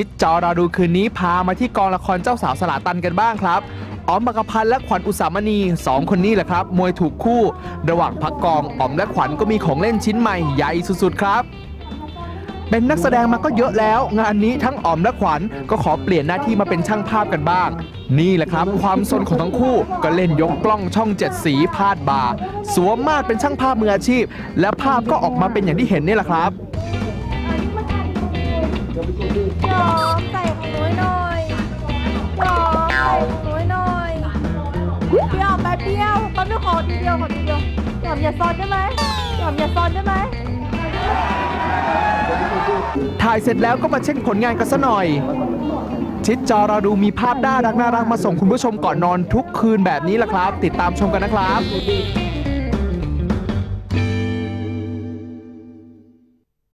ชิดจอเราดูคืนนี้พามาที่กองละครเจ้าสาวสลาตันกันบ้างครับอ๋อมบักพันธ์และขวัญอุสามณีสองคนนี้แหละครับ มวยถูกคู่ ระหว่างพักกองอ๋อมและขวัญก็มีของเล่นชิ้นใหม่ใหญ่สุดๆครับ เป็นนักแสดงมาก็เยอะแล้ว งานนี้ทั้งอ๋อมและขวัญก็ขอเปลี่ยนหน้าที่มาเป็นช่างภาพกันบ้าง นี่แหละครับ ความสนของทั้งคู่ก็เล่นยกกล้องช่องเจ็ดสีพาดบาร์สวมมาดเป็นช่างภาพมืออาชีพ และภาพก็ออกมาเป็นอย่างที่เห็นนี่แหละครับ เบี้ยวแป๊บเดียวแป๊บเดียวขอทีเดียวขอทีเดียวหยอมอย่าซ้อนได้ไหมหยอมอย่าซ้อนได้ไหมถ่ายเสร็จแล้วก็มาเช็คผลงานกันซะหน่อย ชิดจอเราดูมีภาพน่ารักน่ารักมาส่งคุณผู้ชมก่อนนอนทุกคืนแบบนี้แหละครับ ติดตามชมกันนะครับ